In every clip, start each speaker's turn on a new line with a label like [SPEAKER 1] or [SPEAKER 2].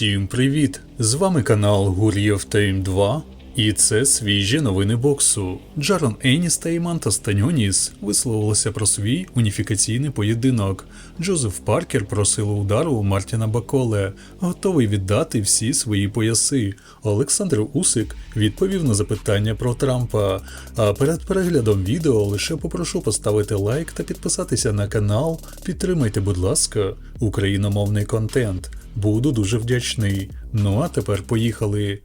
[SPEAKER 1] Всім привіт! З вами канал Гур'єв Тайм 2. І це свіжі новини боксу. Джарон Еніс та Іманта Станьоніс висловилися про свій уніфікаційний поєдинок. Джозеф Паркер просив удару у Мартіна Баколе, готовий віддати всі свої пояси. Олександр Усик відповів на запитання про Трампа. А перед переглядом відео лише попрошу поставити лайк та підписатися на канал. Підтримайте, будь ласка, україномовний контент. Буду дуже вдячний. Ну а тепер поїхали.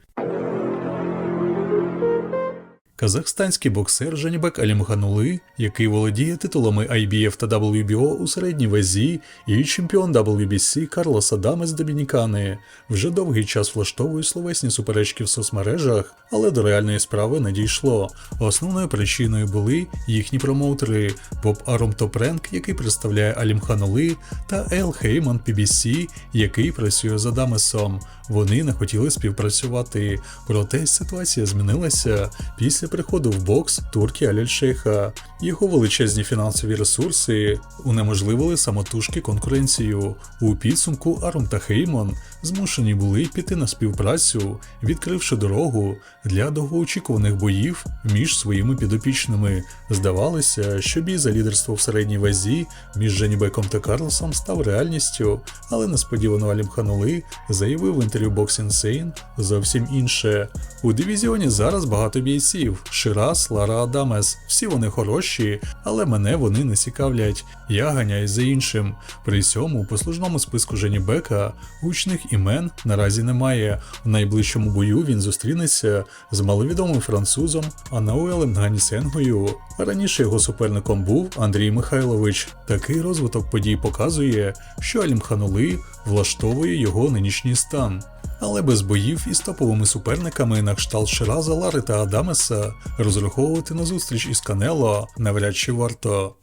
[SPEAKER 1] Казахстанський боксер Жанібек Алімханули, який володіє титулами IBF та WBO у середній вазі, і чемпіон WBC Карлос Адамес Домінікани, вже довгий час влаштовує словесні суперечки в соцмережах, але до реальної справи не дійшло. Основною причиною були їхні промоутери Боб Аром Топренк, який представляє Алімханули, та Ел Хейман PBC, який працює з Адамесом. Вони не хотіли співпрацювати, проте ситуація змінилася після приходу в бокс турки Аляль-Шейха. Його величезні фінансові ресурси унеможливили самотужки конкуренцію. У підсумку Аром та Хеймон змушені були піти на співпрацю, відкривши дорогу для довгоочікуваних боїв між своїми підопічними. Здавалося, що бій за лідерство в середній вазі між Женібеком та Карлосом став реальністю, але несподівано Алім Ханули заявив в інтерв'ю Box Insane зовсім інше. У дивізіоні зараз багато бійців: Ширас, Лара Адамес. Всі вони хороші, але мене вони не цікавлять. Я ганяюсь за іншим. При цьому у послужному списку Женібека гучних імен наразі немає. У найближчому бою він зустрінеться з маловідомим французом Анауелем Ганісенгою. Раніше його суперником був Андрій Михайлович. Такий розвиток подій показує, що Алімханули влаштовує його нинішній стан. Але без боїв із топовими суперниками на кшталт Шираза, Лари та Адамеса розраховувати на зустріч із Канело навряд чи варто.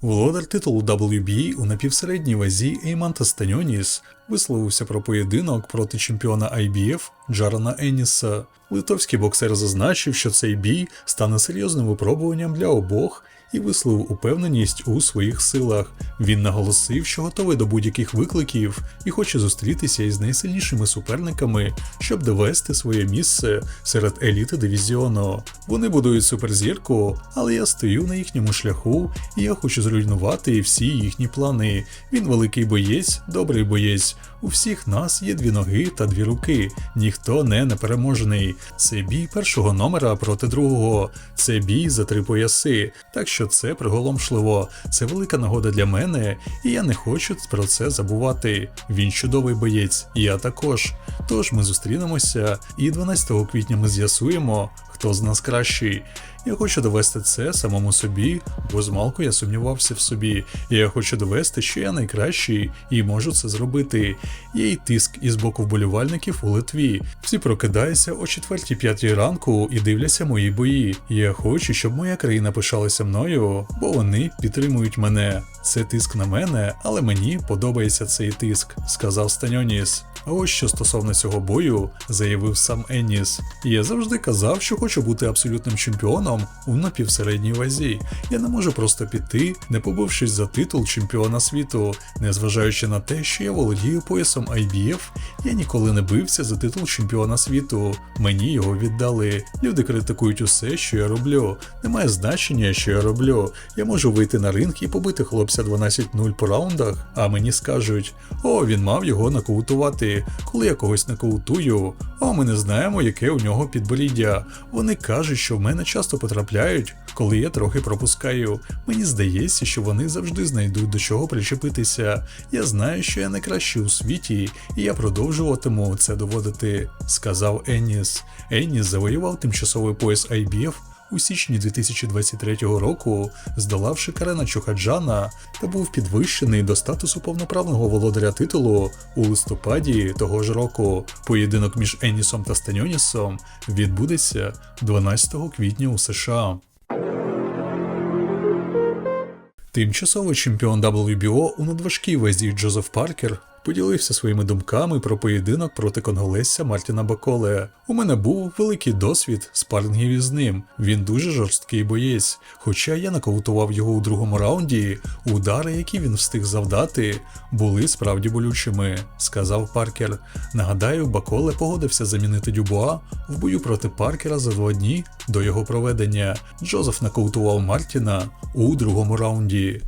[SPEAKER 1] Володар титулу WBA у напівсередній вазі Ейманта Станьоніс висловився про поєдинок проти чемпіона IBF Джарана Еніса. Литовський боксер зазначив, що цей бій стане серйозним випробуванням для обох і висловив упевненість у своїх силах. Він наголосив, що готовий до будь-яких викликів і хоче зустрітися із найсильнішими суперниками, щоб довести своє місце серед еліти дивізіону. Вони будують суперзірку, але я стою на їхньому шляху, і я хочу зруйнувати всі їхні плани. Він великий боєць, добрий боєць. У всіх нас є дві ноги та дві руки. Ніхто не непереможений. Це бій першого номера проти другого. Це бій за три пояси. Так що це приголомшливо. Це велика нагода для мене, і я не хочу про це забувати. Він чудовий боєць, я також. Тож ми зустрінемося, і 12 квітня ми з'ясуємо, хто з нас кращий. Я хочу довести це самому собі, бо змалку я сумнівався в собі. І я хочу довести, що я найкращий і можу це зробити. Є й тиск із боку вболівальників у Литві. Всі прокидаються о 4-5 ранку і дивляться мої бої. Я хочу, щоб моя країна пишалася мною, бо вони підтримують мене. Це тиск на мене, але мені подобається цей тиск, сказав Станьоніс. А ось що стосовно цього бою, заявив сам Еніс. Я завжди казав, що хочу бути абсолютним чемпіоном у напівсередній вазі. Я не можу просто піти, не побившись за титул чемпіона світу. Незважаючи на те, що я володію поясом IBF, я ніколи не бився за титул чемпіона світу. Мені його віддали. Люди критикують усе, що я роблю. Немає значення, що я роблю. Я можу вийти на ринг і побити хлопця 12-0 по раундах, а мені скажуть: о, він мав його нокаутувати. Коли я когось нокаутую, о, ми не знаємо, яке у нього підборіддя. Вони кажуть, що в мене часто потрапляють, коли я трохи пропускаю. Мені здається, що вони завжди знайдуть до чого причепитися. Я знаю, що я найкращий у світі, і я продовжуватиму це доводити, сказав Еніс. Еніс завоював тимчасовий пояс IBF у січні 2023 року, здолавши Карена Чухаджана та був підвищений до статусу повноправного володаря титулу у листопаді того ж року. Поєдинок між Енісом та Станьонісом відбудеться 12 квітня у США. Тимчасовий чемпіон WBO у надважкій вазі Джозеф Паркер поділився своїми думками про поєдинок проти конголезця Мартіна Баколе. У мене був великий досвід спарингів із ним. Він дуже жорсткий боєць. Хоча я нокаутував його у другому раунді, удари, які він встиг завдати, були справді болючими, сказав Паркер. Нагадаю, Баколе погодився замінити Дюбуа в бою проти Паркера за два дні до його проведення. Джозеф нокаутував Мартіна у другому раунді.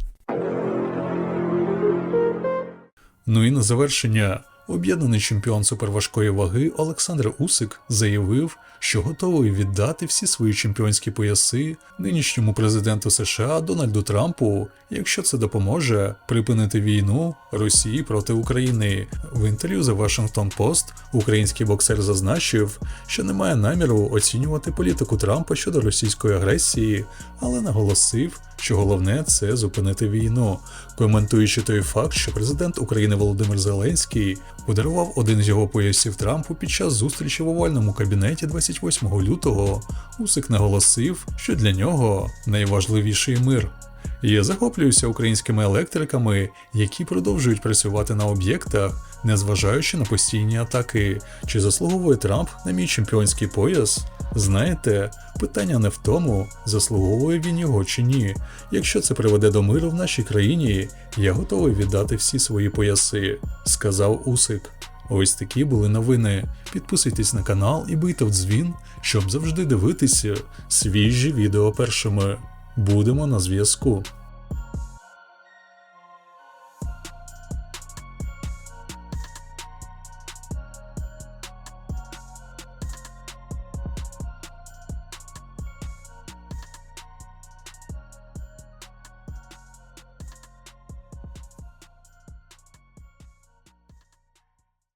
[SPEAKER 1] Ну і на завершення. Об'єднаний чемпіон суперважкої ваги Олександр Усик заявив, що готовий віддати всі свої чемпіонські пояси нинішньому президенту США Дональду Трампу, якщо це допоможе припинити війну Росії проти України. В інтерв'ю The Washington Post український боксер зазначив, що не має наміру оцінювати політику Трампа щодо російської агресії, але наголосив, що головне це зупинити війну, коментуючи той факт, що президент України Володимир Зеленський подарував один з його поясів Трампу під час зустрічі в овальному кабінеті 28 лютого. Усик наголосив, що для нього найважливіший мир. Я захоплююся українськими електриками, які продовжують працювати на об'єктах, незважаючи на постійні атаки. Чи заслуговує Трамп на мій чемпіонський пояс? Знаєте, питання не в тому, заслуговує він його чи ні. Якщо це приведе до миру в нашій країні, я готовий віддати всі свої пояси, сказав Усик. Ось такі були новини. Підписуйтесь на канал і бийте в дзвін, щоб завжди дивитися свіжі відео першими. Будемо на зв'язку.